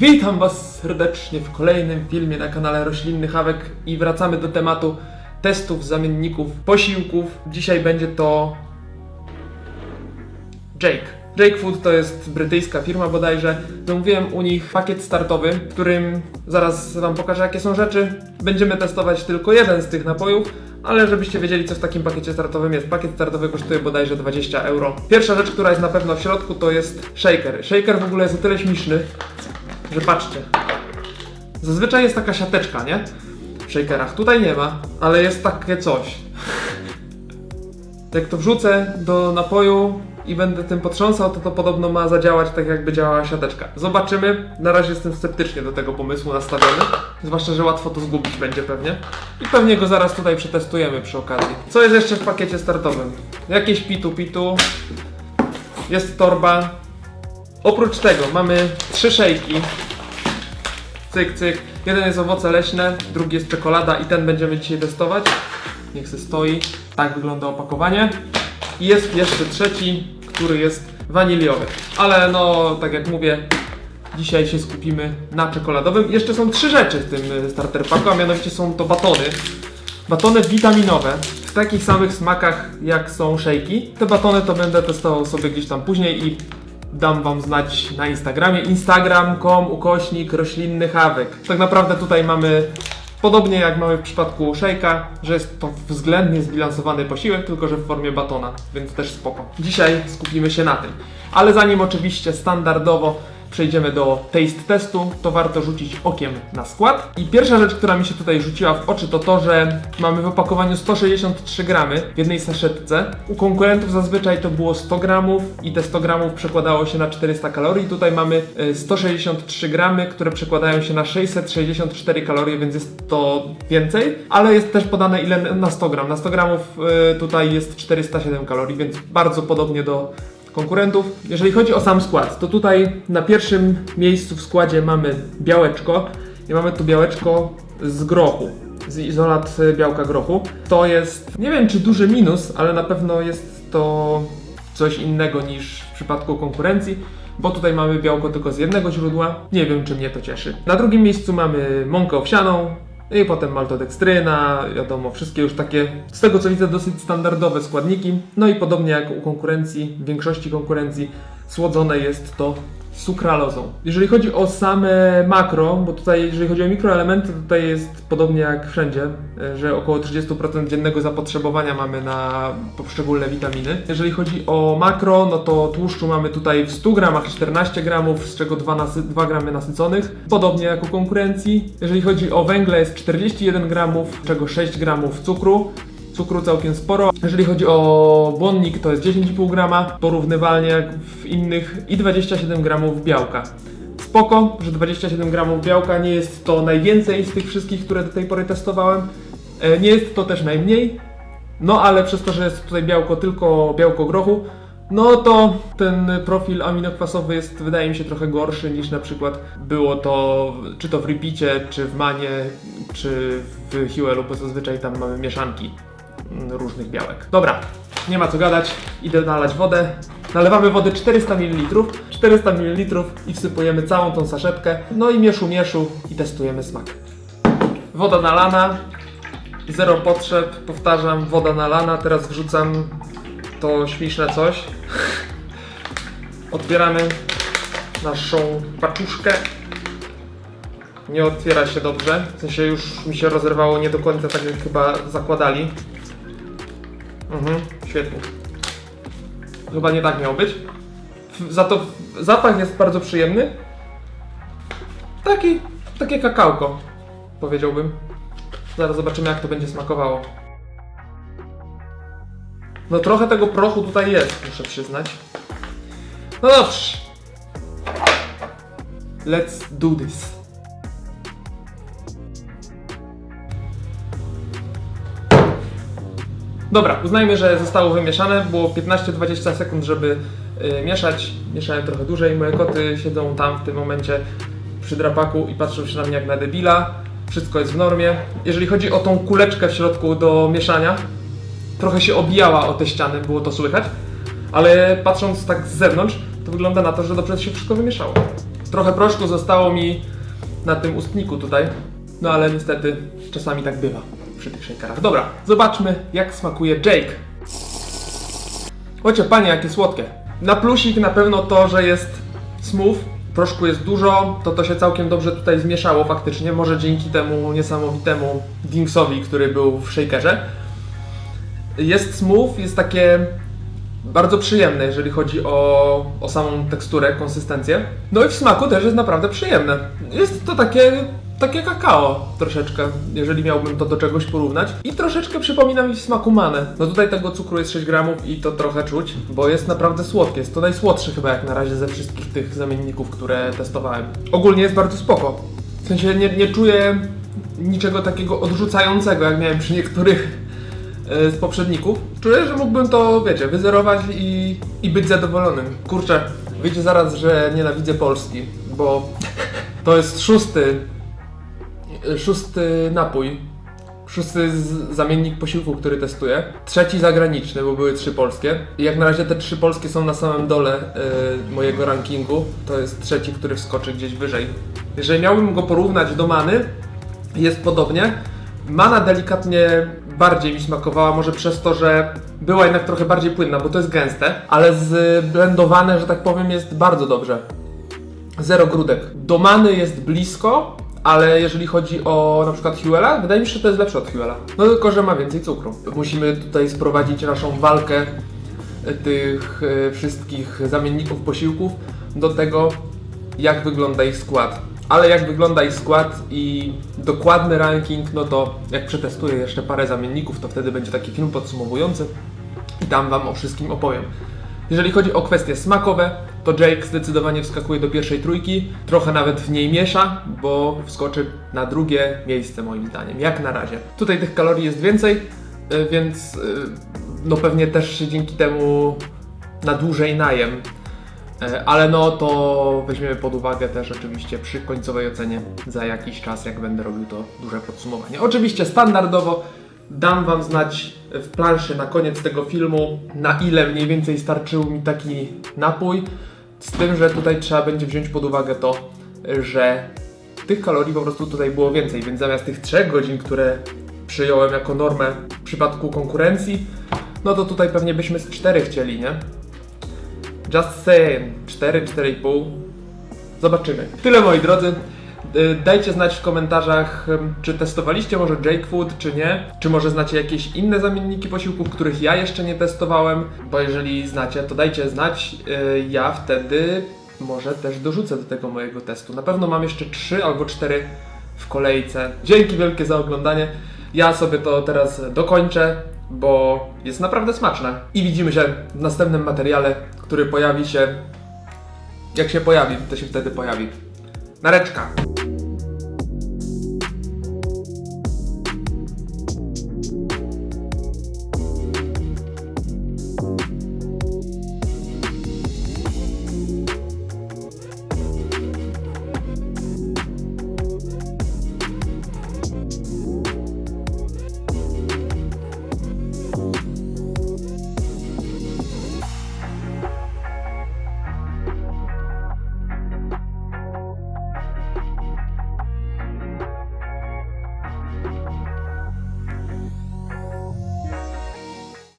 Witam Was serdecznie w kolejnym filmie na kanale Roślinny Hawek i wracamy do tematu testów zamienników posiłków. Dzisiaj będzie to Jake. Jake Food to jest brytyjska firma bodajże. Zamówiłem u nich pakiet startowy, w którym zaraz Wam pokażę jakie są rzeczy. Będziemy testować tylko jeden z tych napojów, ale żebyście wiedzieli co w takim pakiecie startowym jest. Pakiet startowy kosztuje bodajże 20 euro. Pierwsza rzecz, która jest na pewno w środku to jest shaker. Shaker w ogóle jest o tyle śmieszny, że patrzcie. Zazwyczaj jest taka siateczka, nie? W shakerach. Tutaj nie ma, ale jest takie coś. Jak to wrzucę do napoju i będę tym potrząsał, to to podobno ma zadziałać tak jakby działała siateczka. Zobaczymy. Na razie jestem sceptycznie do tego pomysłu nastawiony. Zwłaszcza, że łatwo to zgubić będzie pewnie. I pewnie go zaraz tutaj przetestujemy przy okazji. Co jest jeszcze w pakiecie startowym? Jakieś pitu pitu. Jest torba. Oprócz tego mamy trzy szejki. Cyk, cyk. Jeden jest owoce leśne, drugi jest czekolada i ten będziemy dzisiaj testować. Niech se stoi. Tak wygląda opakowanie. I jest jeszcze trzeci, który jest waniliowy. Ale no, tak jak mówię, dzisiaj się skupimy na czekoladowym. Jeszcze są trzy rzeczy w tym y, starter packu, a mianowicie są to batony. Batony witaminowe w takich samych smakach jak są szejki. Te batony to będę testował sobie gdzieś tam później i dam wam znać na Instagramie. Instagram.com ukośnik roślinny hawek. Tak naprawdę tutaj mamy podobnie jak mamy w przypadku szejka, że jest to względnie zbilansowany posiłek, tylko że w formie batona, więc też spoko. Dzisiaj skupimy się na tym. Ale zanim oczywiście standardowo przejdziemy do taste testu, to warto rzucić okiem na skład. I pierwsza rzecz, która mi się tutaj rzuciła w oczy, to to, że mamy w opakowaniu 163 gramy w jednej saszetce. U konkurentów zazwyczaj to było 100 gramów i te 100 gramów przekładało się na 400 kalorii. Tutaj mamy e, 163 gramy, które przekładają się na 664 kalorie, więc jest to więcej, ale jest też podane ile na 100 gram. Na 100 gramów e, tutaj jest 407 kalorii, więc bardzo podobnie do konkurentów. Jeżeli chodzi o sam skład, to tutaj na pierwszym miejscu w składzie mamy białeczko i mamy tu białeczko z grochu, z izolat białka grochu. To jest, nie wiem czy duży minus, ale na pewno jest to coś innego niż w przypadku konkurencji. Bo tutaj mamy białko tylko z jednego źródła. Nie wiem, czy mnie to cieszy. Na drugim miejscu mamy mąkę owsianą, i potem maltodekstryna, wiadomo, wszystkie już takie, z tego co widzę, dosyć standardowe składniki. No i podobnie jak u konkurencji, w większości konkurencji, słodzone jest to sukralozą. Jeżeli chodzi o same makro, bo tutaj jeżeli chodzi o mikroelementy, tutaj jest podobnie jak wszędzie, e, że około 30% dziennego zapotrzebowania mamy na poszczególne witaminy. Jeżeli chodzi o makro, no to tłuszczu mamy tutaj w 100 gramach 14 gramów, z czego 2, nasy- 2 gramy nasyconych, podobnie jak u konkurencji. Jeżeli chodzi o węgle jest 41 gramów, z czego 6 gramów cukru, cukru całkiem sporo. Jeżeli chodzi o błonnik, to jest 10,5 grama, porównywalnie jak w innych, i 27 gramów białka. Spoko, że 27 gramów białka nie jest to najwięcej z tych wszystkich, które do tej pory testowałem. E, Nie jest to też najmniej, no ale przez to, że jest tutaj białko tylko białko grochu, no to ten profil aminokwasowy jest, wydaje mi się, trochę gorszy niż na przykład było to, czy to w Repicie, czy w Manie, czy w Huelu, bo zazwyczaj tam mamy mieszanki różnych białek. Dobra, nie ma co gadać, idę nalać wodę. Nalewamy wody 400 ml, 400 ml i wsypujemy całą tą saszetkę. No i mieszu, mieszu i testujemy smak. Woda nalana, zero potrzeb, powtarzam, woda nalana. Teraz wrzucam to śmieszne coś. Otwieramy naszą paczuszkę. Nie otwiera się dobrze. W sensie już mi się rozerwało nie do końca tak jak chyba zakładali. Mhm, świetnie. Chyba nie tak miało być. Za to zapach jest bardzo przyjemny. Taki, takie kakałko, powiedziałbym. Zaraz zobaczymy jak to będzie smakowało. No trochę tego prochu tutaj jest, muszę przyznać. No dobrze. Let's do this. Dobra, uznajmy, że zostało wymieszane. Było 15-20 sekund, żeby y, mieszać. Mieszałem trochę dłużej. Moje koty siedzą tam w tym momencie przy drapaku i patrzą się na mnie jak na debila. Wszystko jest w normie. Jeżeli chodzi o tą kuleczkę w środku do mieszania, trochę się obijała o te ściany, było to słychać, ale patrząc tak z zewnątrz, to wygląda na to, że dobrze się wszystko wymieszało. Trochę proszku zostało mi na tym ustniku tutaj, no ale niestety czasami tak bywa przy tych shakerach. Dobra, zobaczmy jak smakuje Jake. Ocie panie, jakie słodkie. Na plusik na pewno to, że jest smooth, proszku jest dużo, to to się całkiem dobrze tutaj zmieszało faktycznie, może dzięki temu niesamowitemu Dingsowi, który był w shakerze. Jest smooth, jest takie bardzo przyjemne, jeżeli chodzi o, o samą teksturę, konsystencję. No i w smaku też jest naprawdę przyjemne. Jest to takie, takie kakao troszeczkę, jeżeli miałbym to do czegoś porównać. I troszeczkę przypomina mi smaku manę. No tutaj tego cukru jest 6 gramów i to trochę czuć, bo jest naprawdę słodkie. Jest to najsłodszy chyba jak na razie ze wszystkich tych zamienników, które testowałem. Ogólnie jest bardzo spoko. W sensie nie, nie czuję niczego takiego odrzucającego, jak miałem przy niektórych e, z poprzedników. Czuję, że mógłbym to, wiecie, wyzerować i, i być zadowolonym. Kurczę, wiecie zaraz, że nienawidzę Polski, bo to jest szósty, szósty napój, szósty zamiennik posiłku, który testuję. Trzeci zagraniczny, bo były trzy polskie. I jak na razie te trzy polskie są na samym dole e, mojego rankingu. To jest trzeci, który wskoczy gdzieś wyżej. Jeżeli miałbym go porównać do Many, jest podobnie. Mana delikatnie bardziej mi smakowała, może przez to, że była jednak trochę bardziej płynna, bo to jest gęste, ale zblendowane, że tak powiem, jest bardzo dobrze. Zero grudek. Do Many jest blisko, ale jeżeli chodzi o na przykład Huela, wydaje mi się, że to jest lepsze od Huela. No tylko, że ma więcej cukru. Musimy tutaj sprowadzić naszą walkę e, tych e, wszystkich zamienników posiłków do tego, jak wygląda ich skład. Ale jak wygląda ich skład i dokładny ranking, no to jak przetestuję jeszcze parę zamienników, to wtedy będzie taki film podsumowujący i tam Wam o wszystkim opowiem. Jeżeli chodzi o kwestie smakowe, to Jake zdecydowanie wskakuje do pierwszej trójki, trochę nawet w niej miesza, bo wskoczy na drugie miejsce moim zdaniem, jak na razie. Tutaj tych kalorii jest więcej, y, więc y, no pewnie też dzięki temu na dłużej najem. E, Ale no to weźmiemy pod uwagę też oczywiście przy końcowej ocenie za jakiś czas, jak będę robił to duże podsumowanie. Oczywiście standardowo dam Wam znać w planszy na koniec tego filmu, na ile mniej więcej starczył mi taki napój. Z tym, że tutaj trzeba będzie wziąć pod uwagę to, że tych kalorii po prostu tutaj było więcej, więc zamiast tych 3 godzin, które przyjąłem jako normę w przypadku konkurencji, no to tutaj pewnie byśmy z 4 chcieli, nie? Just saying. 4, 4,5. Zobaczymy. Tyle moi drodzy. Y, Dajcie znać w komentarzach, czy testowaliście może Jake Food, czy nie. Czy może znacie jakieś inne zamienniki posiłków, których ja jeszcze nie testowałem. Bo jeżeli znacie, to dajcie znać. Y, Ja wtedy może też dorzucę do tego mojego testu. Na pewno mam jeszcze 3 albo 4 w kolejce. Dzięki wielkie za oglądanie. Ja sobie to teraz dokończę, bo jest naprawdę smaczne. I widzimy się w następnym materiale, który pojawi się. Jak się pojawi, to się wtedy pojawi. Nareczka!